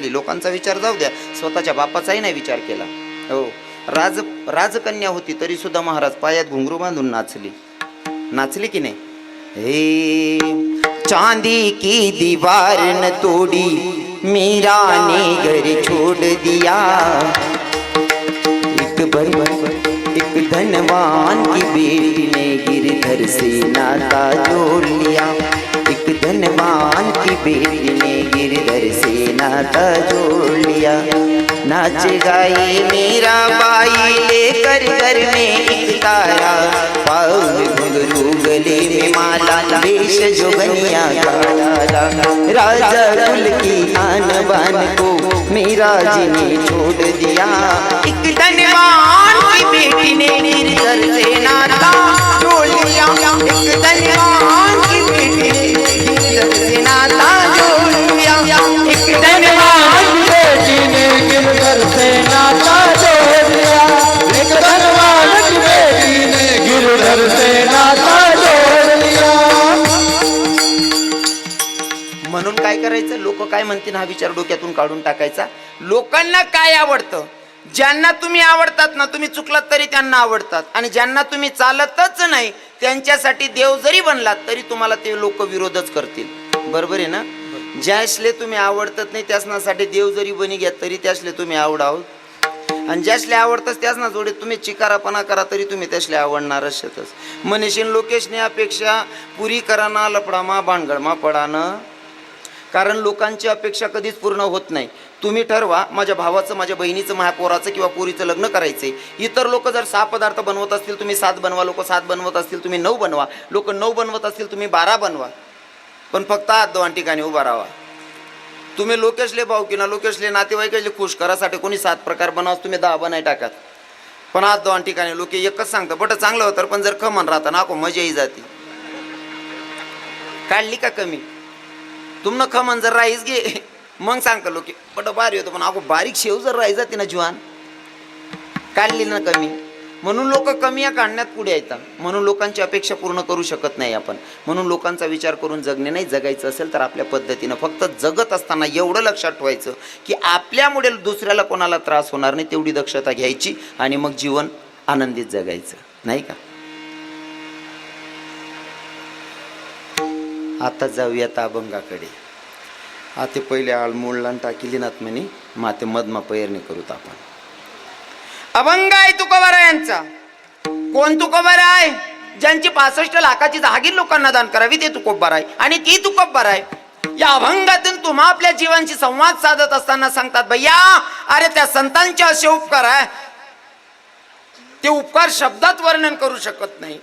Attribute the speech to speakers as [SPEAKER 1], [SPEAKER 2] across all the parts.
[SPEAKER 1] केली. लोकांचा विचार जाऊ द्या. स्वतःच्या बापाचाही नाही विचार केला. हो. राज राजकन्या होती तरी सुद्धा महाराज पायात घुंगरू बांधून नाचली. नाचली की नाही? हे चांदी की दीवार न तोडी मीरा ने घर छोड़ दिया. एक बर एक धनवान की बेटी ने गिरधर से नाता जोड़ लिया. एक धनवान की बेटी ने गिरधर से नाता जोड़ लिया। नाच गाई मेरा बाई लेकर घर में एक तारा। घुंघरू गले में माला वेश जोगनिया गाला। राजा कुल की आन बान को मेरा जी ने छोड़ दिया। एक धनवान की बेटी ने निर्जर से नाता। करायचं लोक काय म्हणतील हा विचार डोक्यातून काढून टाकायचा. लोकांना काय आवडतं? ज्यांना तुम्ही आवडतात ना तुम्ही चुकलात तरी त्यांना आवडतात. आणि ज्यांना तुम्ही चालतच नाही त्यांच्यासाठी देव जरी बनलात तरी तुम्हाला ते लोक विरोधच करतील. बरोबर आहे ना? ज्यासले तुम्ही आवडतात नाही त्यासनासाठी देव जरी बनी घ्या तरी त्यासले तुम्ही आवडावं. आणि ज्यासले आवडतच त्याच ना जोडे तुम्ही चिकारापणा करा तरी तुम्ही त्यासले आवडणारच शेतच मनीषीन लोकेशने अपेक्षा पुरी कराना लपडामा भानगडमा पडानं कारण लोकांची अपेक्षा कधीच पूर्ण होत नाही. तुम्ही ठरवा माझ्या भावाचं माझ्या बहिणीचं माझ्या पोराचं किंवा पोरीचं लग्न करायचंय. इतर लोक जर सहा पदार्थ बनवत असतील तुम्ही सात बनवा लोक सात बनवत असतील तुम्ही नऊ बनवा. लोक नऊ बनवत असतील तुम्ही बारा बनवा. पण फक्त आत दोन ठिकाणी उभा राहा. तुम्ही लोकेशले भाऊ किंवा लोकेशले नातेवाईकाले खुश करासाठी कोणी सात प्रकार बनवा तुम्ही दहा बनाय टाकात. पण आत दोन ठिकाणी लोक एकच सांगतं बट चांगलं होतं पण जर खमन राहतं मजा मजाही जाते. काढली का कमी? तुमनं खमन जर राईस घे. मग सांगतं लोक बट भारी होतं पण अगो बारीक शेव जर राई जाते ना काढली ना कमी. म्हणून लोक कमी या काढण्यात पुढे येतात. म्हणून लोकांची अपेक्षा पूर्ण करू शकत नाही आपण. म्हणून लोकांचा विचार करून जगणे नाही जगायचं असेल तर आपल्या पद्धतीनं फक्त जगत असताना एवढं लक्षात ठेवायचं की आपल्यामुळे दुसऱ्याला कोणाला त्रास होणार नाही तेवढी दक्षता घ्यायची आणि मग जीवन आनंदित जगायचं. नाही का? आता जाऊयात अभंगाकडे आता पहिले आळमूळला टाकिली नात म्हणे माते मधमा पैरणी करूत आपण. अभंग आहे तुकोबारा यांचा. कोण तुकोबार आहे? ज्यांची पासष्ट लाखाची जहागीर लोकांना दान करावी ते तुकोबार आहे. आणि ती तुकोबार आहे. या अभंगातून तुम्हा आपल्या जीवांशी संवाद साधत असताना सांगतात भैया अरे त्या संतांचे असे उपकार आहे. ते उपकार शब्दात वर्णन करू शकत नाही.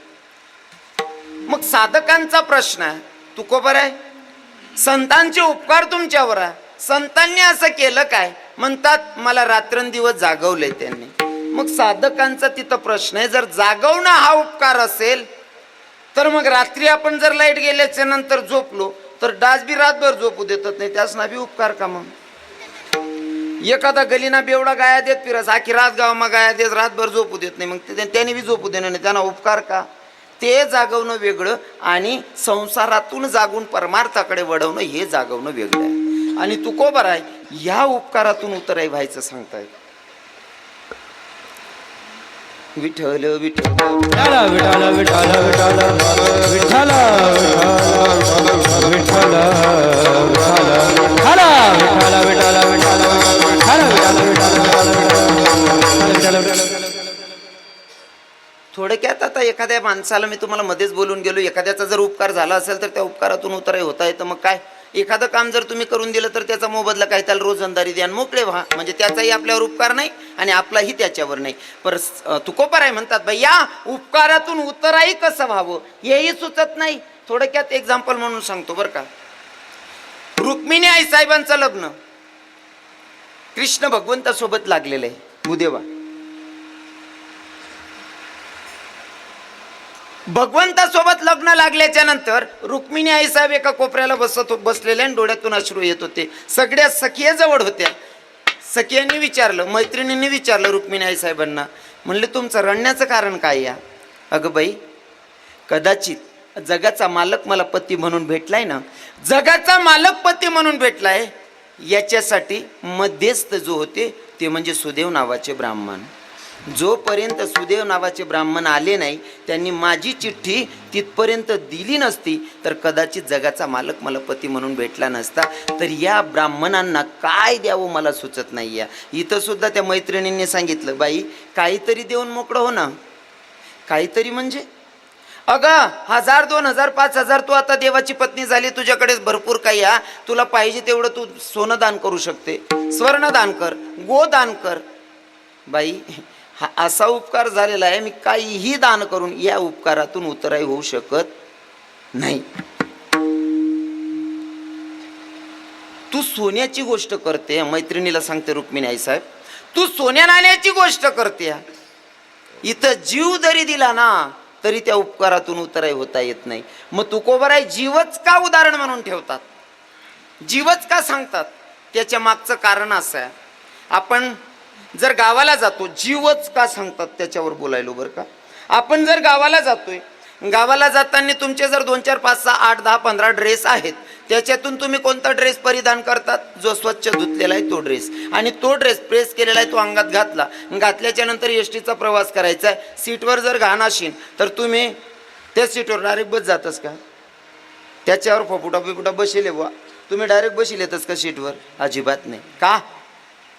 [SPEAKER 1] मग साधकांचा प्रश्न आहे तुकोबर आहे? संतांचे उपकार तुमच्यावर आहे. संतांनी असं केलं काय? म्हणतात मला रात्रंदिवस जागवलंय त्यांनी. मग साधकांचा तिथं प्रश्न आहे जर जागवणं हा उपकार असेल तर मग रात्री आपण जर लाइट गेल्याच्यानंतर झोपलो तर डासबी रातभर झोपू देतात नाही. त्याच ना बी उपकार का मग? एखादा गलीना बेवडा गाया देत फिरस आखी रात गावामा गाया देत रातभर झोपू देत नाही. मग त्याने बी झोपू देणं नाही. त्यांना उपकार का? ते जागवणं वेगळं आणि संसारातून जागून परमार्थाकडे वळवणं हे जागवणं वेगळं आहे आणि तुकोबर आहे ह्या उपकारातून उतराई व्हायचं सांगताय विठ्ठल विठ्ठल
[SPEAKER 2] विठाला विठाला विठाला विठाला विठाला विठाला विठाला विठाला विठाला विठाला विठाला विठाला
[SPEAKER 1] थोडक्यात आता एखाद्या माणसाला मी तुम्हाला मध्येच बोलून गेलो एखाद्याचा जर उपकार झाला असेल तर त्या उपकारातून उतराई होता येतं. मग काय? एखादं काम जर तुम्ही करून दिलं तर त्याचा मोबदला काय? त्याला रोजंदारी द्या मोकळे व्हा. म्हणजे त्याचाही आपल्यावर उपकार नाही आणि आपलाही त्याच्यावर नाही. पर तुकोपर आहे म्हणतात बाई या उपकारातून उतराई कसं व्हावं? हेही सुचत नाही. थोडक्यात एक्झाम्पल म्हणून सांगतो बरं का. रुक्मिणी आई साहेबांचं लग्न. कृष्ण भगवंतासोबत लागलेलं आहे. भूदेवा भगवंतासोबत लग्न लागल्याच्या नंतर रुक्मिणी आईसाहेब एका कोपऱ्याला बसत हो- बसलेले आणि डोळ्यातून अश्रू येत होते. सगळ्या सखियाजवळ होत्या. सखियांनी विचारलं मैत्रिणींनी विचारलं रुक्मिणी आईसाहेबांना म्हणले तुमचं रडण्याचं कारण काय या? अगं बाई कदाचित जगाचा मालक मला पती म्हणून भेटलाय ना. जगाचा मालक पती म्हणून भेटलाय? याच्यासाठी मध्यस्थ जो होते ते म्हणजे सुदेव नावाचे ब्राह्मण. जोपर्यंत सुदेव नावाचे ब्राह्मण आले नाही त्यांनी माझी चिठ्ठी तिथपर्यंत दिली नसती तर कदाचित जगाचा मालक मला पती म्हणून भेटला नसता तर या ब्राह्मणांना काय द्यावं मला सुचत नाही या इथंसुद्धा त्या मैत्रिणींनी सांगितलं बाई काहीतरी देऊन मोकळं हो ना. काहीतरी म्हणजे? अगं हजार दोन हजार पाच हजार तू आता देवाची पत्नी झाली तुझ्याकडे भरपूर काही हा तुला पाहिजे तेवढं तू सोनं दान करू शकते. स्वर्ण दान कर गो दान कर. बाई हा असा उपकार झालेला आहे मी काहीही दान करून या उपकारातून उतराई होऊ शकत नाही. तू सोन्याची गोष्ट करते मैत्रिणीला सांगते रुक्मिणी आई साहेब. तू सोन्या नाण्याची गोष्ट करते. इथं जीव जरी दिला ना तरी त्या उपकारातून उतराई होता येत नाही. मग तुकोबराय जीवच का उदाहरण म्हणून ठेवतात? जीवच का सांगतात? त्याच्या मागचं कारण असं आहे. आपण जर गावाला जातो जीवच का सांगतात त्याच्यावर बोलायलो बरं का? आपण जर गावाला जातोय गावाला जाताना तुमचे जर दोन चार पाच सहा आठ दहा पंधरा ड्रेस आहेत त्याच्यातून तुम्ही कोणता ड्रेस परिधान करतात? जो स्वच्छ धुतलेला आहे तो ड्रेस. आणि तो ड्रेस प्रेस केलेला आहे तो अंगात घातला. घातल्याच्या नंतर एस टीचा प्रवास करायचा आहे. सीटवर जर घाण असेल तर तुम्ही त्या सीटवर डायरेक्ट बस जातच का? त्याच्यावर फपुटा फिपुटा बसेले बुवा. तुम्ही डायरेक्ट बसेल येतच का सीटवर? अजिबात नाही. का?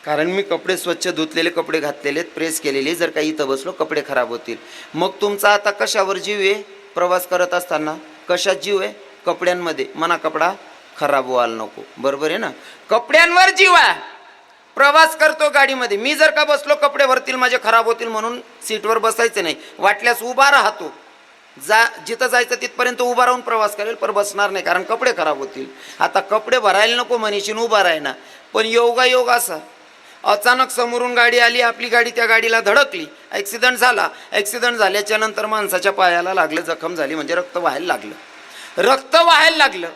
[SPEAKER 1] कारण मी कपडे स्वच्छ धुतलेले कपडे घातलेले आहेत, प्रेस केलेले जर काही इथं बसलो कपडे खराब होतील. मग तुमचा आता कशावर जीव आहे प्रवास करत असताना? कशात जीव आहे? कपड्यांमध्ये. मना कपडा खराब व्हायला नको. बरोबर आहे ना? कपड्यांवर जीव आहे. प्रवास करतो गाडीमध्ये. मी जर का बसलो कपडे भरतील माझे खराब होतील म्हणून सीटवर बसायचं नाही. वाटल्यास उभा राहतो. जा जिथं जायचं तिथपर्यंत उभा राहून प्रवास करेल पर बसणार नाही कारण कपडे खराब होतील. आता कपडे भरायला नको मनीषीन उभा राहिना. पण योगा योग असा. अचानक समोरून गाडी आली आपली गाडी त्या गाडीला धडकली. ॲक्सिडंट झाला. ॲक्सिडंट झाल्याच्यानंतर माणसाच्या पायाला लागलं जखम झाली म्हणजे रक्त व्हायला लागलं. रक्त व्हायला लागलं.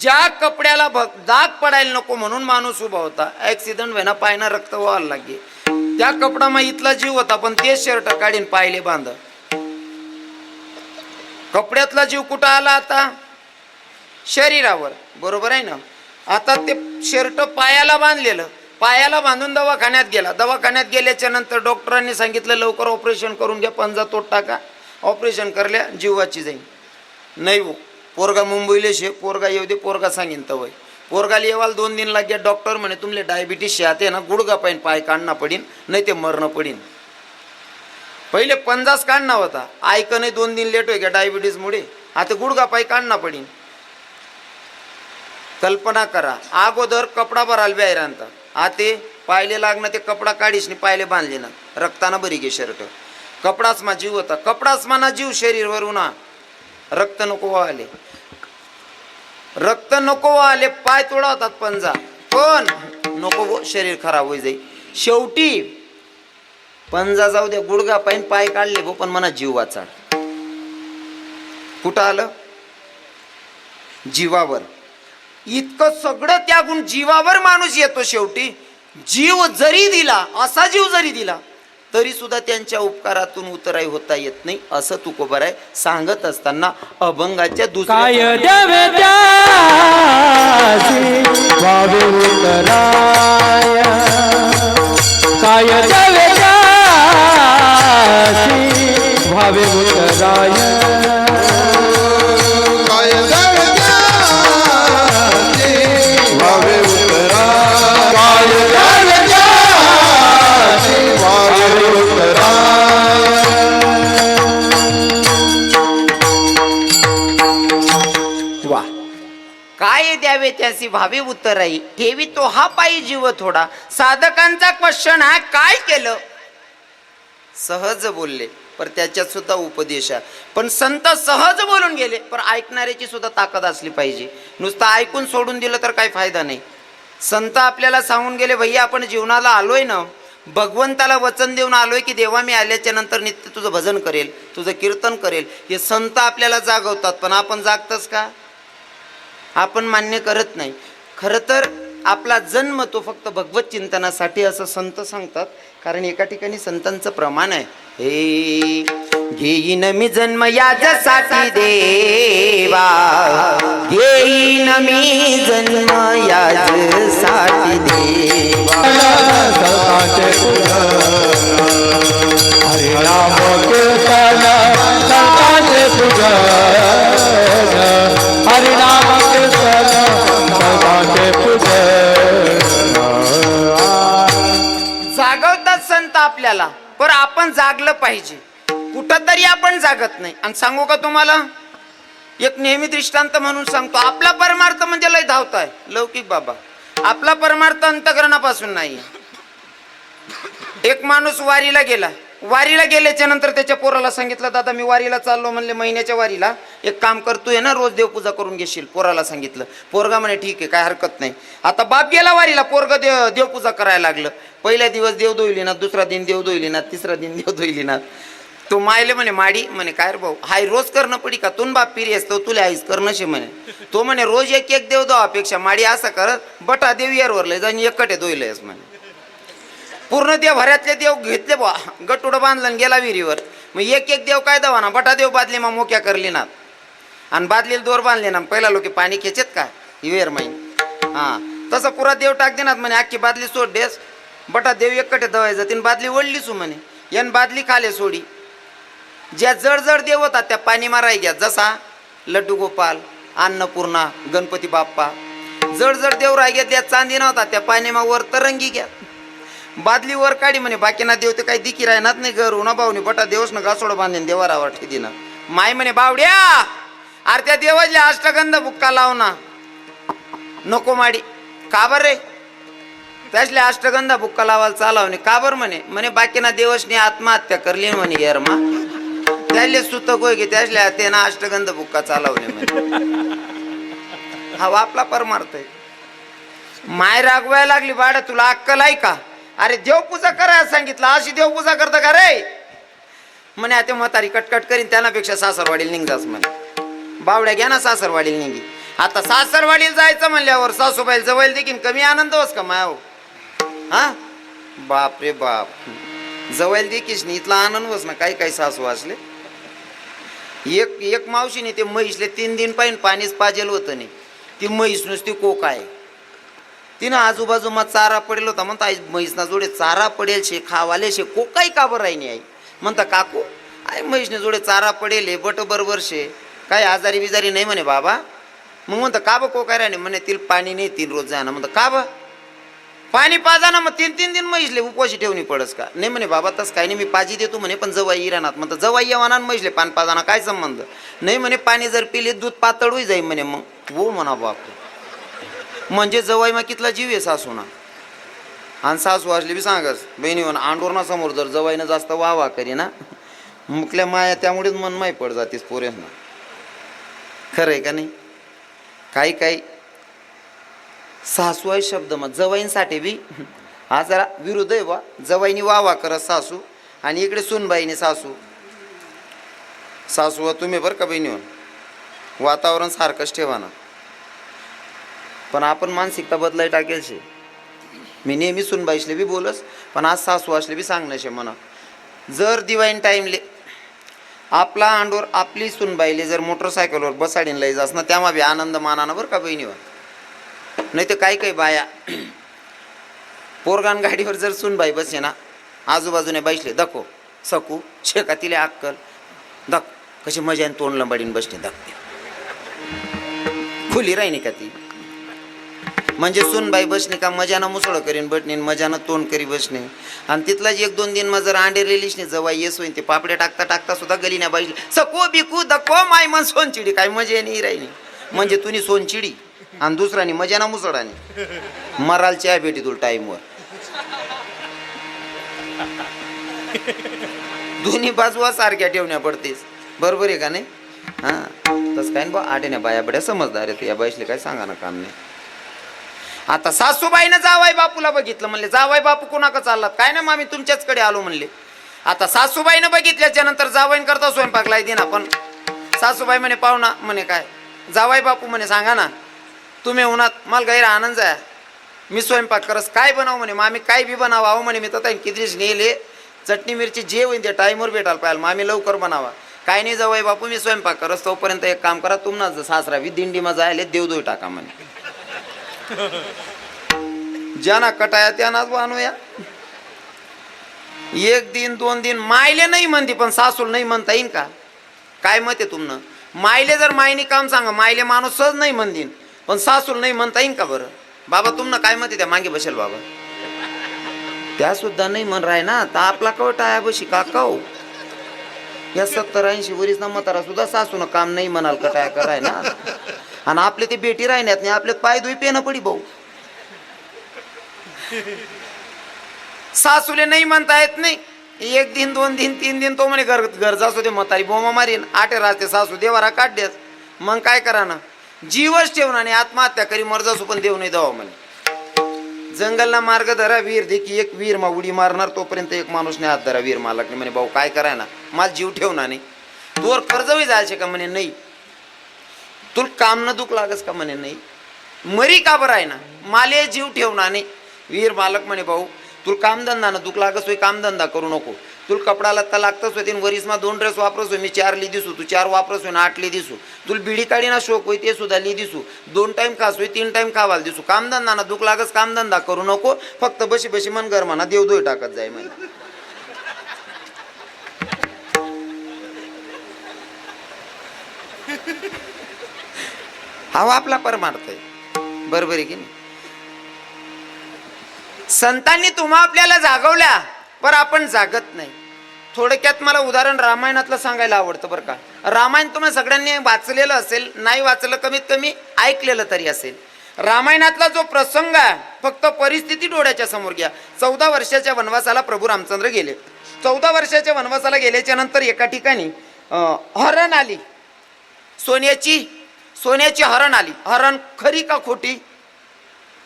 [SPEAKER 1] ज्या कपड्याला भग दाग पडायला नको म्हणून माणूस उभा होता. ॲक्सिडंट व्हायना पायना रक्त व्हायला लागले. त्या कपडा मग इथला जीव होता पण तेच शर्ट काढीन पायले बांध. कपड्यातला जीव कुठं आला आता? शरीरावर. बरोबर आहे ना? आता ते शर्ट पायाला बांधलेलं. पायाला बांधून दवाखान्यात गेला. दवाखान्यात गेल्याच्यानंतर डॉक्टरांनी सांगितलं लवकर ऑपरेशन करून घ्या पंजा तोट टाका. ऑपरेशन करल्या जीवाची जाईल नाही हो पोरगा मुंबईले शे पोरगा येऊ दे पोरगा सांगेन तवय. पोरगाला येवाल दोन दिन लाग्या डॉक्टर म्हणे तुमले डायबिटीस शे ना गुडगा पाहिन पाय काढणं पडीन नाही ते मरणं पडीन. पहिले पंजास काढणं होता. ऐक नाही दोन दिन लेट होय का डायबिटीजमुळे आता गुडगा पाय काढणं पडीन. कल्पना करा अगोदर कपडा भराल व्यायरांता आते पायले लागणं ते कपडा काढीस नाही पायले बांधले ना रक्ताना बरी गे शर्ट. कपडाच मा जीव होता. कपडाच माना जीव शरीरवर उन्हा रक्त नको आले रक्त नको आले पाय तोडा होतात पंजा पण नको शरीर खराब होई जाई. शेवटी पंजा जाऊ द्या गुडगा पायन पाय काढले भो पण मना जीव वाचा. कुठं आलं? जीवावर. इतकं सगळं त्यागून जीवावर माणूस येतो शेवटी. जीव जरी दिला असा जीव जरी दिला तरी सुद्धा त्यांच्या उपकारातून उतराई होता येत नाही असं तुकोबर आहे. सांगत असताना अभंगाच्या दुसऱ्या
[SPEAKER 2] त्याची त्यासी
[SPEAKER 3] भावे
[SPEAKER 1] ठेवी तो हा पायी जीव थोडा. साधकांचा क्वेश्चन हा काय केलं? सहज बोलले. पर त्याच्यात सुद्धा उपदेश आहे. पण संत सहज बोलून गेले. पण ऐकणाऱ्याची सुद्धा ताकद असली पाहिजे. नुसतं ऐकून सोडून दिलं तर काही फायदा नाही. संत आपल्याला सांगून गेले भैया आपण जीवनाला आलोय ना. भगवंताला वचन देऊन आलोय की देवा मी आल्याच्यानंतर नित्य तुझं भजन करेल तुझं कीर्तन करेल. हे संत आपल्याला जागवतात. पण आपण जागतच का? आपण मान्य करत नाही. खरं तर आपला जन्म तो फक्त भगवत चिंतनासाठी असं संत सांगतात. कारण एका ठिकाणी संतांचं प्रमाण आहे. हे घेईन मी जन्म याजसाठी देवा. घेईन मी जन्म याजसाठी देवा.
[SPEAKER 2] संतांचे
[SPEAKER 1] आपल्याला. पर आपण जागलं पाहिजे. कुठं तरी आपण जागत नाही. आणि सांगू का तुम्हाला? एक नेहमी दृष्टांत म्हणून सांगतो. आपला परमार्थ म्हणजे लय धावताय. लौकिक बाबा. आपला परमार्थ अंतकरणापासून नाही. एक माणूस वारीला गेला. वारीला गेल्याच्यानंतर त्याच्या पोराला सांगितलं दादा मी वारीला चाललो म्हणले महिन्याच्या वारीला. एक काम करतोय ना रोज देवपूजा करून घेशील पोराला सांगितलं. पोरगा म्हणे ठीक आहे काय हरकत नाही. आता बाप गेला वारीला पोरग देव देवपूजा करायला लागलं. पहिल्या दिवस देव दोईली ना दुसरा दिन देव दोईली ना तिसरा दिन देव दोईली ना. तो मायले म्हणे माडी म्हणे काय रे भाऊ हाय रोज करणं पडी का? तुन बाप पिरी असतो तुला आईस करणं शे म्हणे. तो म्हणे रोज एक एक देव दो अपेक्षा माडी असं करत बटा देव यारवरले जाऊन एकटे दोईलयस म्हणे. पूर्ण देव भऱ्यातले देव घेतले बा गटुडं बांधलं आणि गेला विहिरीवर. मग एक एक देव काय दवा ना बटा देव बादली मग मोक्या करली ना. आणि बादलीला दोर बांधले ना. पहिला लोक पाणी खेचेत का? विहीर माई. हां. तसं पुरा देव टाक देणार म्हणे. अख्खी बादली सोड देस. बटा देव एकटे दवायचं. तीन बादली ओढलीच म्हणे. यान बादली खाले सोडी. ज्या जड जड देव होतात त्या पाणी माराय घ्या. जसा लड्डू गोपाल अन्नपूर्णा गणपती बाप्पा. जड जड देव राय घ्या त्या चांदी नव्हता. त्या पाणी वर तरंगी घ्या. बादली वर काढी म्हणे बाकीना देव ते काही दिकी राहणार नाही घर उन्हा भाऊनी बटा देवस ना गासोड बांधेन देवारावर ठेदीना. माय म्हणे बावड्या अरे त्या देवाजल्या अष्टगंध बुक्का लाव ना नको माडी का बर रे? त्यासले अष्टगंधा बुक्का लावायला चालावणे का बर म्हणे? म्हणे बाकीना देवसने आत्महत्या करली म्हणे यार मा त्याले सुतक होय गे त्यासले ते ना अष्टगंध बुक्का चालवले म्हणे. हा आपला परमार्थ आहे. माय रागवायला लागली बाड तुला अक्कल आहे का? अरे देवपूजा करायला सांगितलं. अशी देवपूजा करता का रे? म्हणे आता म्हातारी कटकट करीन त्यानापेक्षा सासरवाडीला निघास म्हणे. बावड्या घ्या ना सासरवाडीला निघी. आता सासरवाडीला जायचं म्हणल्यावर सासूबाईल जवळ देखील कमी आनंद होस का मायाव हा? बाप रे बाप. जवळ देखील इथला आनंद होस ना काही काही सासू असले. एक एक मावशीने ते म्हैसले तीन दिन पाहिजे पाणीच पाजेल होतं नाही. ती म्हैस नुसती कोक आहे. तिनं आजूबाजूमा चारा पडेल होता. म्हणता आई म्हैसना जोडे चारा पडेल शे खावाले शे कोकाई का बरं राहिनी आई? म्हणता काकू आई म्हैसने जोडे चारा पडेल हे बट बरोबर शे. काय आजारी बिजारी नाही म्हणे बाबा. मग म्हणतं का बं कोकाय राहिने म्हणे तिला पाणी नाही तीन रोज जाणं. म्हणतं का बा? पाणी पाजा ना मग तीन तीन दिन म्हैसले उपवाशी ठेवणी पडस का? नाही म्हणे बाबा तसं काही नाही मी पाजी देतो म्हणे पण जवाई इराणात म्हणतं जवाई येवाना म्हैसले पान पाजाना काय संबंध? नाही म्हणे पाणी जर पिले दूध पातळ होई जाईल म्हणे मग. वो म्हणा बाप म्हणजे जवाई मग कितला जीव आहे सासूना? आणि सासू असली बी सांगस बहिणी म्हणून आंडोरणा समोर जर जवाईनं जास्त वा वा करी ना मुकल्या माया त्यामुळेच मन माही पड जातीस पोरेस खरं आहे का नाही? काही काही. सासू आहे शब्द मग जवाईंसाठी बी. हा जरा विरुद्ध आहे बा. जवाईनी वा वा करत सासू आणि इकडे सुनबाईने सासू. सासू तुम्ही बरं का बहिणी वातावरण सारखंच ठेवा ना. पण आपण मानसिकता बदलाय टाकेल शे. मी नेहमी सुनबाईसले बी बोलस पण आज सासू असले बी सांगणं शे म्हणा जर दिवाईन टाईमले आपला अंडोर आपली सुनबाईले जर मोटरसायकलवर बसाडीन लई जास ना तेव्हा बी आनंद मानानं बरं का बहिणीवर? नाही तर काही काही बाया पोरगान गाडीवर जर सुनबाई बसे ना आजूबाजूने बैसले दखो सकू शेका तिले अक्कल दख कशी मजाने तोंड लंबाडीन बसणे दखते खुली राहिनी का ती? म्हणजे सुनबाई बसणे का मजानं मुसळ करीन बटणे मजानं तोंड करी बसणे आणि तिथलाच एक दोन दिन मग जर अंडे रेलीस नाही जवाई येस होईन ते पापड्या टाकता टाकता सुद्धा गलीने बाईले सको बिकू दको माय मन सोनचिडी काय मजा नाही राहिली. म्हणजे तुम्ही सोनचिडी आणि दुसरानी मजाना मुसळानी. मराल चहा भेटी तुला टाईमवर. दोन्ही बाजूला सारख्या ठेवण्या पडतेस. बरोबर आहे का नाही? हां. तसं काय बा आठेण्या बाया बड्या समजदार आहेत. या बाईसले काय सांगा ना काम नाही. आता सासूबाईनं जावाई बापूला बघितलं म्हणले जावाई बापू कुणाकडे चाललात? काय ना मामी तुमच्याचकडे आलो म्हणले. आता सासूबाईनं बघितल्याच्या नंतर जावाईन करता स्वयंपाकला दे ना पण सासूबाई म्हणे पाहुणा म्हणे काय? जावाई बापू म्हणे सांगा ना तुम्ही उन्हात मला गैर आनंद आहे. मी स्वयंपाक करस काय बनाव म्हणे? मामी काय बी बनावा? अहो म्हणे मी तर कितीच नेले. चटणी मिरची जे होईल ते टाईमवर भेटायला पाहिजे मामी लवकर बनावा. काय नाही जावई बापू मी स्वयंपाक करस तोपर्यंत एक काम करा तुम्हाला सासरा वि दिंडीमा आले देवदोय टाका म्हणे. ज्यांना कटाया त्यांनाच आणूया एक दिन दोन दिन मायले नाही म्हणते पण सासूल नाही म्हणता येईन का? काय मत आहे तुमनं? मायले जर मायनी काम सांगा मायले माणूस सहज नाही म्हणतीन पण सासूल नाही म्हणता येईन का बरं? बाबा तुमनं काय मत त्या मागे बसेल बाबा? त्या सुद्धा नाही म्हण राय ना तर आपला कवट टाया बशी का काऊ या सत्तर ऐंशी वरीस ना म्हातारा सुद्धा सासून काम नाही म्हणाल कटाया कराय ना? आणि आपले ते बेटी राहण्यात नाही आपले पाय धुई पेन पडी भाऊ. सासूले नाही म्हणता येत नाही. एक दिन दोन दिन तीन दिन तो म्हणे घर घर असू दे म्हातारी बोमा मारीन आटे राहते सासू देवारा काढतेच मग काय करा ना जीवच ठेवून आणि आत्महत्या करी मर्ज असू पण देऊ नाही दवा म्हणे. जंगलला मार्ग धरा वीर देखी एक वीर मा उडी मारणार तोपर्यंत एक माणूस नाही हात धरा वीर मालक नाही म्हणे भाऊ काय करायना? मला जीव ठेवणार नाही तोवर कर्जही जायचे का? म्हणे नाही. तुला काम न दुख लागस का म्हणे? नाही. मरी का बरं आहे ना? माले जीव ठेवणार नाही. वीर मालक म्हणे भाऊ तुला कामधंदा ना दुख लागस होई कामधंदा करू नको. तुला कपडा लत्ता लागतच होय तीन वरीसमा दोन ड्रेस वापरस होय मी चार ली दिसू तू चार वापरस होय ना आठ ली दिसू तुला बिडी काढी ना शोक होय ते सुद्धा ली दिसू दोन टाईम खास होय तीन टाईम खावाला दिसू. कामधंदा ना दुख लागस कामधंदा करू नको. फक्त बशी बशी मन घर म्हणा देवदोय टाकत जाय म्हणे. हा आपला परमार्थ आहे बरोबर आहे की नाही? संतांनी तुम्हा आपल्याला जागवल्या पर आपण जागत नाही. थोडक्यात मला उदाहरण रामायणातलं सांगायला आवडतं बरं का. रामायण तुम्ही सगळ्यांनी वाचलेलं असेल नाही वाचलं कमीत कमी ऐकलेलं तरी असेल. रामायणातला जो प्रसंग आहे फक्त परिस्थिती डोळ्याच्या समोर घ्या. चौदा वर्षाच्या वनवासाला प्रभू रामचंद्र गेले. चौदा वर्षाच्या वनवासाला गेल्याच्यानंतर एका ठिकाणी हरण आली. सोन्याची सोन्याची हरण आली. हरण खरी का खोटी?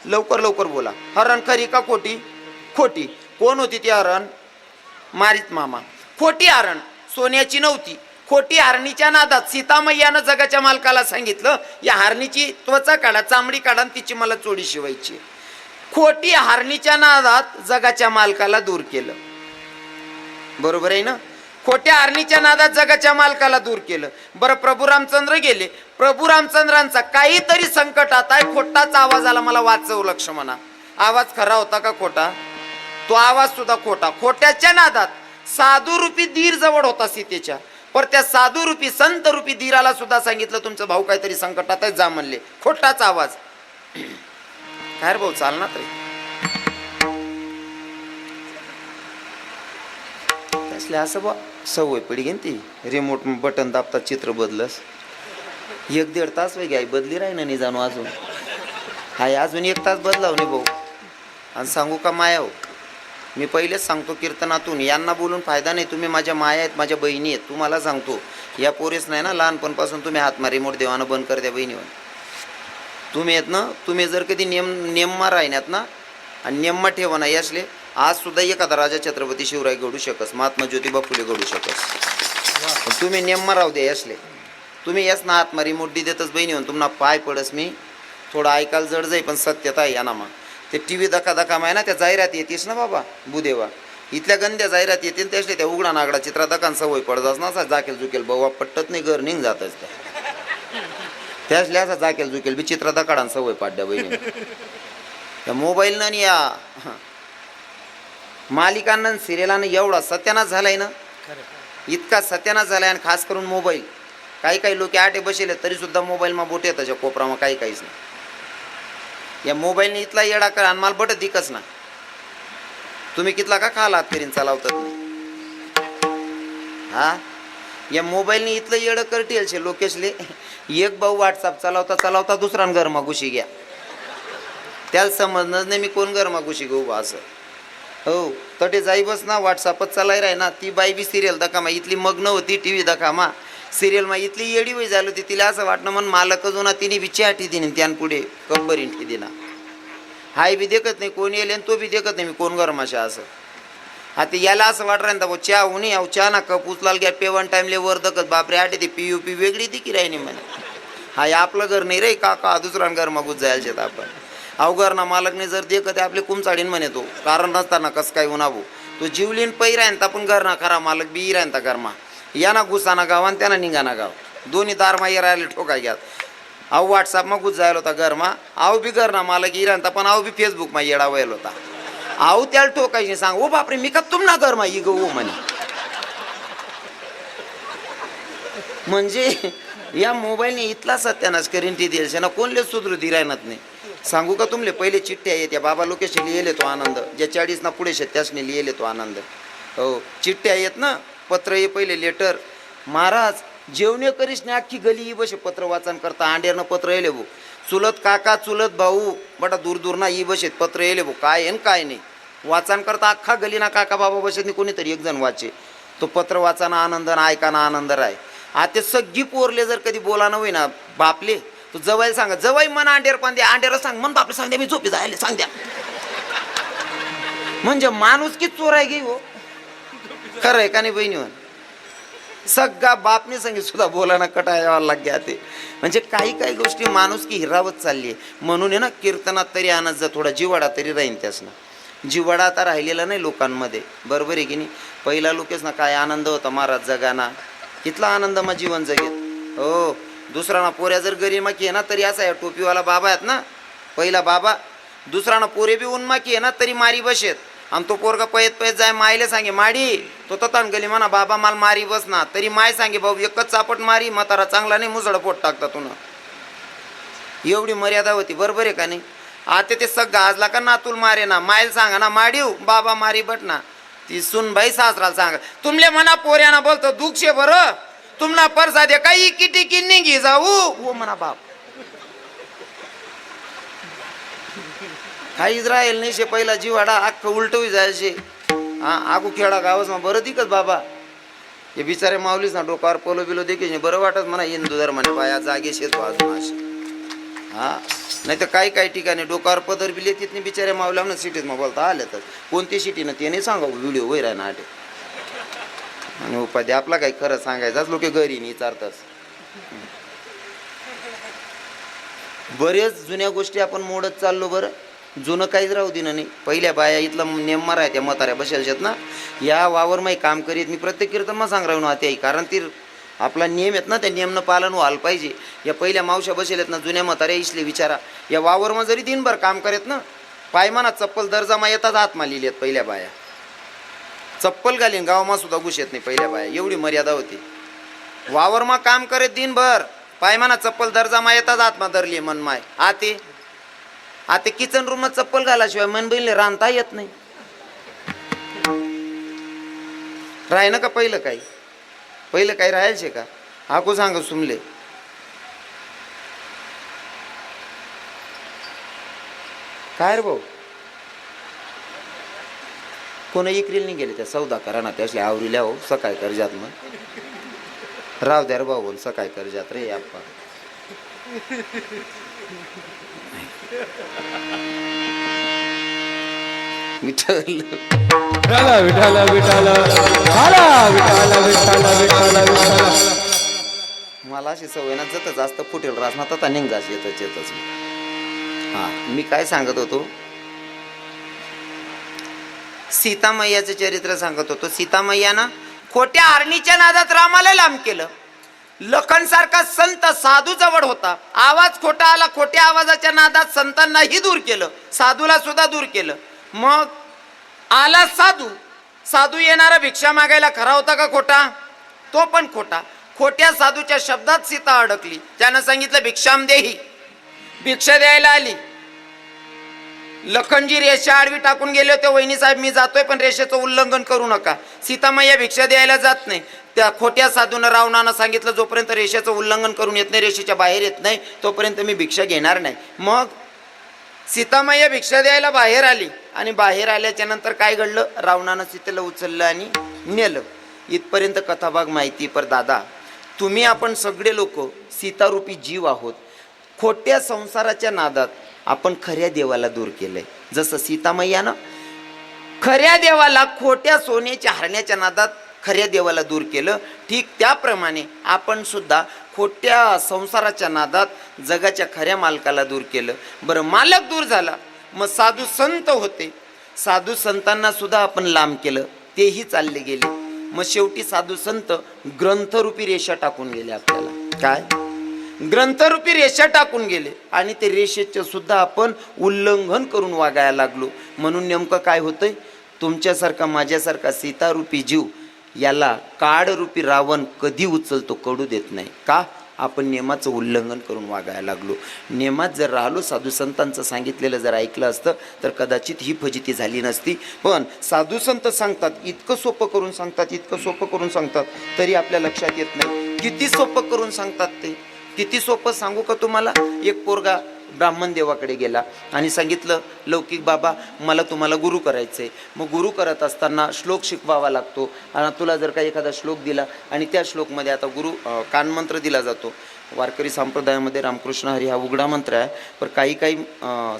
[SPEAKER 1] लवकर लवकर बोला. हरण खरी का खोटी? खोटी. कोण होती ती हरण? मारित मामा. खोटी हरण. सोन्याची नव्हती. खोटी हरणीच्या नादात सीतामय्यानं जगाच्या मालकाला सांगितलं या हरणीची त्वचा काढा चामडी काढा आणि तिची मला चोडी शिवायची. खोटी हरणीच्या नादात जगाच्या मालकाला दूर केलं. बरोबर आहे ना? खोट्या आरणीच्या नादात जगाच्या मालकाला दूर केलं. बरं प्रभू रामचंद्र गेले. प्रभू रामचंद्रांचा काहीतरी संकटात आहे. खोटाच आवाज आला मला वाचव लक्ष म्हणा. आवाज खरा होता का खोटा? तो आवाज सुद्धा खोटा. खोट्याच्या नादात साधू रूपी धीर जवळ होता सीतेच्या. पर त्या साधू रूपी संत रूपी धीराला सुद्धा सांगितलं तुमचं भाऊ काहीतरी संकटात आहे जा म्हणले. खोटाच आवाज. काय भाऊ चालणार तरी त्यासले असं बा. सवय पडी घेन ती. रिमोट बटन दाबता चित्र बदलस. एक दीड तास वेगळी आई बदली राही ना नाही जाणू अजून. हाय अजून एक तास बदलाव नाही भाऊ. आणि सांगू का माया हो? मी पहिलेच सांगतो कीर्तनातून. यांना बोलून फायदा नाही. तुम्ही माझ्या माया आहेत माझ्या बहिणी आहेत. तुम्हाला सांगतो. या पोरेस नाही ना लहानपणापासून तुम्ही हातमा रिमोट देवानं बंद कर द्या बहिणीवर. तुम्ही आहेत ना तुम्ही जर कधी नेम नेममा राहिण्यात ना आणि नेममा ठेवा ना यासले. आज सुद्धा एखादा राजा छत्रपती शिवराय घडू शकस महात्मा ज्योतिबा फुले घडू शकस. पण तुम्ही नेममा राहू दे असले तुम्ही येस ना आत्मा रिमोट देतच बहिणी होऊन तुम्हाला पाय पडस मी. थोडं ऐकायला जड जाई पण सत्यता आहे या नामा ते टी व्ही दका दका माय ना त्या जाहिरात येतेस ना बाबा बुदेवा इथल्या गंद्या जाहिरात येतील त्यासले त्या उघडा नागडा चित्रा दकान सवय पडत ना असा जाकेल जुकेल बवा पट्टत नाही घर निघ जातच त्या त्यासले असा जाकेल जुकेल बी चित्रा दकाडान सवय पाड्या बहिणी त्या मोबाईलनं आणि या मालिकांना सिरियलानं एवढा सत्यानाश झालाय ना? इतका सत्यानाश झालाय आणि खास करून मोबाईल. काही काही लोक आटे बसेले तरी सुद्धा मोबाईलमा बोट येतं त्याच्या कोपरामा काही काहीच नाही. या मोबाईलने इथला येडा कर आणि मला बटत दिकच ना. तुम्ही कितला का खाला हात करीन चालवतात नाही? हा? या मोबाईलने इथलं येडं करतील शे लोकेशले. एक भाऊ व्हॉट्सअप चालवता चालवता दुसरा गरमा घुशी घ्या. त्याला समजणं नाही मी कोण गरमा घुशी घेऊ बा असं. हो तटे जाई बस ना व्हॉट्सअपच चालाय राय ना. ती बाई बी सिरियल दखामा इथली मग्न होती टी व्ही दखामा सिरियलमा इथली येडी वय झाली होती. तिला असं वाटणं मन मालक जो ना तिने बी चाटी दिली त्यान पुढे कंबरीन ठी दिना हाय बी देखत नाही कोण येईल आणि तो बी देखत नाही मी कोण गरमाशा असं. आता याला असं वाट राहिलं भाऊ चहा उनी अहो चहा ना कप उचलाल घ्या पेवन टाइमले वर दकत बापरे आटे ते पी यू पी वेगळी ती की राहिनी म्हणे. हा आपलं घर नाही रे काका दुसऱ्या घर मागूच जायला शेत आपण. अहो मालकने जर दे ते आपले कुमचाडीन म्हणे तो. कारण नसताना कसं काय उन्हाबू तो जीवलीन पै राहता पण घरना खरा मालक बी राहता घरमा. याना घुसाना गाव आणि त्यांना निघाना गाव. दोन्ही दारमा ये राहिले ठोकाय घ्यात. अहो व्हॉट्सअपमा घुस जायला होता घरमा. अहो बी घरना मालक ही राहता पण आव बी फेसबुकमा येडा व्हायला होता. अहो त्याला ठोकायची सांग ओ बापरे मी का तुम ना घरमा ही गो म्हणे. म्हणजे या मोबाईलने इथला सत्यानाश करीन ती देश ना कोणले सुधरू दी राहणार नाही. सांगू का तुमले? पहिले चिठ्ठ्या येत बाबा लोकेशन लिहिले तो आनंद. ज्या चाळीस ना पुढे त्यासने लिहिले तो आनंद. हो चिठ्ठ्या येत ना? पत्र ये पहिले लेटर. महाराज जेवणे करीस ना अख्खी गली ई बसे पत्र वाचन करता. आंडेरनं पत्र येले भाऊ चुलत काका चुलत भाऊ बटा दूर दूर ना ई बसेत पत्र येले भाऊ काय आहे काय नाही. वाचन करता अख्खा गली ना काका बाबा बसेत नाही कोणीतरी एक जण वाचे. तो पत्र वाचाना आनंद ना ऐकाना आनंद राय. आता सगळी पोरले जर कधी बोला न ना बापले तू जवळ सांगा जवाई मन अंडेर पण द्या अंडेर सांग मन बापले सांग द्या मी झोपी जायला सांग द्या. म्हणजे माणूस की चोर आहे गे हो? खरं आहे का नाही बहिणीवर? सगळा बापने सांगित सुद्धा बोलाना कटा यावा लाग्या ते. म्हणजे काही काही गोष्टी माणूस की हिरावत चालली आहे. म्हणून आहे ना कीर्तनात तरी आणत जा थोडा जिवाडा तरी राहीन त्यास ना जिवाडा आता राहिलेला नाही लोकांमध्ये. बरोबर आहे की नाही? पहिला लोकेच ना काय आनंद होता महाराज जगाना? कितला आनंद मग जीवन जगेल हो. दुसरा ना पोऱ्या जर गरिमाकी आहे ना तरी असा आहे टोपीवाला बाबा आहेत ना पहिला बाबा. दुसरा ना पोरे बी उन्माकी आहे ना तरी मारी बसेत. आणि तो पोरगा पयत पयत जाय मायले सांगे माडी तो ततान गली म्हणा बाबा माल मारी बस ना. तरी माय सांगे भाऊ एकच चापट मारी म्हातारा चांगला नाही मुसळ पोट टाकता तुन एवढी मर्यादा होती बरोबर आहे का नाही? आता ते सग गाजला का नातूल मारे ना मायल सांगा ना माडीव बाबा मारी बट ना. ती सुनबाई सासराला सांगा तुमले म्हणा पोऱ्याना बोलतो दुखशे बरं. तुमना परसा दे काही किटी की घे जाऊ? हो म्हणा बाप। काहीच राहील नाही शे पहिला जीवाडा अख्खं उलटवी जायचे हा आगू खेळा गावच मग बरं दिकच बाबा. हे बिचारे माऊलीच ना डोकावर पोलो बिलो देखील बरं वाटत म्हणा हिंदू धर्माने बाया जागे शेत बाजून असे हा नाही तर काही काही ठिकाणी डोकावर पदर बी लेतीत नाही बिचारे मावल्या ना सिटीत मग बोलता आले तर. कोणती सिटी ना ते नाही सांगा व्हिडिओ वैर आहे आणि उपाधी आपला काही खरं सांगायचाच लोक घरी नाही विचारतात बरेच जुन्या गोष्टी आपण मोडत चाललो बरं. जुनं काहीच राहू दिनं नाही. पहिल्या बाया इथला नेममार आहे त्या म्हाताऱ्या बसेलच्यात ना. या वावर माही काम करीत मी प्रत्येक कीर्तन मग सांग राहून आई कारण ती आपला नियम आहेत ना त्या नियमनं पालन व्हायला पाहिजे. या पहिल्या मावशा बसेल आहेत ना जुन्या म्हाताऱ्या इसले विचारा. या वावरमा जरी दिनभर काम करेत ना पायमाना चप्पल दर्जामा येतात हातमा लिहिले आहेत पहिल्या बाया. चप्पल घालीन गावामा सुद्धा घुस येत नाही पहिल्या बाया एवढी मर्यादा होती. वावरमा काम करे दिनभर. पायमाना चप्पल दर्जामा येतात आत्मा धरली मनमाय आते? आता किचन रूम चप्पल घालाशिवाय मन बहिणले रांधता येत नाही. राह ना का पहिलं काही? पहिलं काही राहायचे का? हाकू सांग सुमले. काय रे भाऊ? कोण इकरील नाही गेले त्या सौदा करा ना त्यासले आवरील्या हो सकाळी कर्जात मग. राव द्या रे भाऊ बोल सकाळी कर्जात रे आपण
[SPEAKER 2] विठाला विठाला विठाला हाला विठाला विठाला विठाला विठाला
[SPEAKER 1] मला अशी सवय ना जत जास्त फुटेल रास ना तथा निघास येतच येतच. हा मी काय सांगत होतो? सीतामय्याचं चरित्र सांगत होतो. सीतामय्यानं खोट्या आरणीच्या नादात रामाला लांब केलं. लखनसारखा संत साधू जवळ होता. आवाज खोटा आला खोट्या आवाजाच्या नादात संतांनाही दूर केलं. साधूला सुद्धा दूर केलं. मग आला साधू. साधू येणारा भिक्षा मागायला खरा होता का खोटा? तो पण खोटा. खोट्या साधूच्या शब्दात सीता अडकली. त्यानं सांगितलं भिक्षाम देही. भिक्षा द्यायला आली. लखनजी रेषा आडवी टाकून गेले होते. वहिनी साहेब मी जातोय पण रेषेचं उल्लंघन करू नका. सीतामय्या भिक्षा द्यायला जात नाही. त्या खोट्या साधून रावणानं सांगितलं जोपर्यंत रेषेचं उल्लंघन करून येत नाही रेषेच्या बाहेर येत नाही तोपर्यंत मी भिक्षा घेणार नाही. मग सीतामय्या भिक्षा द्यायला बाहेर आली. आणि बाहेर आल्याच्यानंतर काय घडलं? रावणानं सीतेला उचललं आणि नेलं. इथपर्यंत कथाभाग माहिती पर दादा तुम्ही आपण सगळे लोक सीतारूपी जीव आहोत. खोट्या संसाराच्या नादात आपण खऱ्या देवाला दूर केलंय. जसं सीतामय्यानं खऱ्या देवाला खोट्या सोन्याच्या हरण्याच्या नादात खऱ्या देवाला दूर केलं ठीक त्याप्रमाणे आपण सुद्धा खोट्या संसाराच्या नादात जगाच्या खऱ्या मालकाला दूर केलं. बरं मालक दूर झाला मग साधू संत होते. साधू संतांना सुद्धा आपण लांब केलं तेही चालले गेले. मग शेवटी साधू संत ग्रंथरूपी रेषा टाकून गेले आपल्याला. काय? ग्रंथरूपी रेषा टाकून गेले. आणि ते रेषेचे सुद्धा आपण उल्लंघन करून वागायला लागलो. म्हणून नेमकं काय होतंय? तुमच्यासारखा माझ्यासारखा सीतारूपी जीव याला काळरूपी रावण कधी उचलतो कडू देत नाही. का? आपण नियमाचं उल्लंघन करून वागायला लागलो. नियमात जर राहिलो साधू संतांचं सांगितलेलं जर ऐकलं असतं तर कदाचित ही फजिती झाली नसती. पण साधू संत सांगतात इतकं सोपं करून सांगतात इतकं सोपं करून सांगतात तरी आपल्या लक्षात येत नाही. किती सोपं करून सांगतात ते? किती सोपं सांगू का तुम्हाला? एक पोरगा ब्राह्मण देवाकडे गेला आणि सांगितलं लौकिक बाबा मला तुम्हाला गुरु करायचंय. मग गुरु करत असताना श्लोक शिकवावा लागतो. आणि तुला जर का एखादा श्लोक दिला आणि त्या श्लोकमध्ये आता गुरु कानमंत्र दिला जातो. वारकरी संप्रदायामध्ये रामकृष्ण हरी हा उघडा मंत्र आहे पण काही काही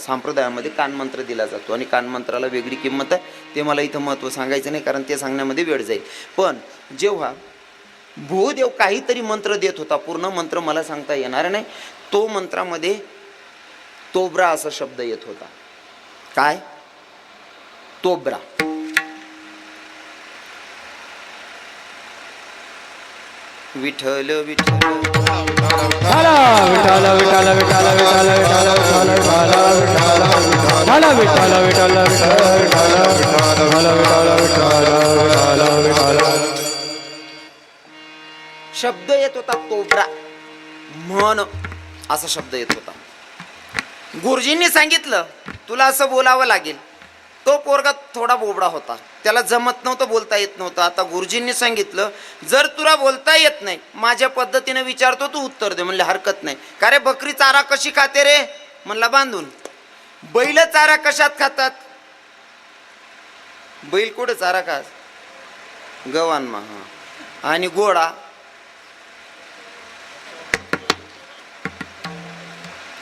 [SPEAKER 1] संप्रदायामध्ये कानमंत्र दिला जातो. आणि कानमंत्राला वेगळी किंमत आहे. ते मला इथं महत्त्व सांगायचं नाही कारण ते सांगण्यामध्ये वेळ जाईल. पण जेव्हा भूदेव काहीतरी मंत्र देत होता पूर्ण मंत्र मला सांगता येणार नाही तो मंत्रामध्ये तोब्रा असा शब्द येत होता काय तोब्रा विठल
[SPEAKER 2] विठल विठाला विठाला विठाला विठाला विठाल विठाला विठाला विठाला विठाला विठाला विठाला विठाला विठाला विठाला
[SPEAKER 1] शब्द येत होता तोबरा म्हण असा शब्द येत होता. गुरुजींनी सांगितलं तुला असं बोलावं लागेल. तो पोरगा थोडा बोबडा होता. त्याला जमत नव्हतं बोलता येत नव्हतं. आता गुरुजींनी सांगितलं जर तुला बोलता येत नाही माझ्या पद्धतीने विचारतो तू उत्तर दे म्हणले हरकत नाही. का रे बकरी चारा कशी खाते रे? म्हणला बांधून. बैल चारा कशात खातात? बैल कुठं चारा खास गवानमा हा. आणि घोडा?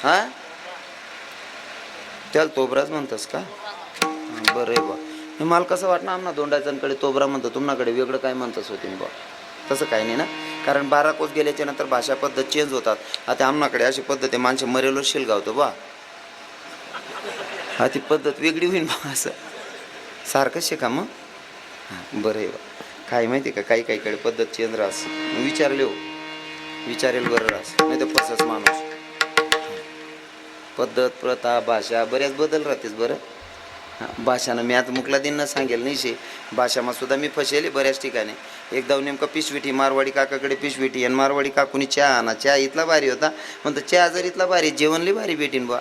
[SPEAKER 1] हा? त्याला तोबराच म्हणतस का? हा, बरं आहे बा. हे मला कसं वाटणार? आमना दोंडायचांकडे तोबरा म्हणतो तुम्हाकडे वेगळं काय म्हणतस होते बा. तसं काही नाही ना? कारण बारा कोस गेल्याच्यानंतर भाषा पद्धत चेंज होतात. आता आमनाकडे अशी पद्धत आहे माणसे मरेलो शिलगावतो बा. हा ती पद्धत वेगळी होईल बा असं. सारखंच शिका मग? हां बरं आहे बा. काय माहिती का काही काहीकडे पद्धत चेंज राहस. विचारले हो. विचारेल बरं राहस. नाही तर फसच माणूस. पद्धत प्रथा भाषा बऱ्याच बदल राहतेच बरं. हां भाषानं मी आता मुकला दिन सांगेल नाही शे. भाषामा सुद्धा मी फसेले बऱ्याच ठिकाणी. एकदा नेमका पिशविटी मारवाडी काकाकडे पिशविटी आणि मारवाडी काकुनी चहा आणा. चहा इथला भारी होता. म्हणतो चहा जर इथला भारी जेवणली भारी भेटीन बा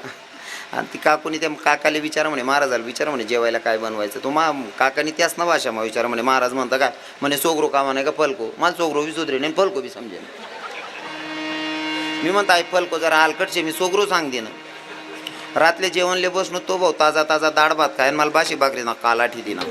[SPEAKER 1] आणि ती काकुनी त्या काकाला विचारा म्हणे महाराजाला विचारा म्हणे जेवायला काय बनवायचं? तो मा काकानी त्याच ना भाषामा विचारा म्हणे महाराज म्हणता काय? म्हणे सोगरो कामा नाही का फलको. मला सोगरो बी सुधरे नाही फलको बी समजेन. मी म्हणतो आई फलको जरा हलकटचे मी सोगरो सांग देणं ना. रातले जेवणले बसणं तो भाऊ ताजा ताजा दाळ भात काय मला बाशी भाकरी ना कालाठी दिना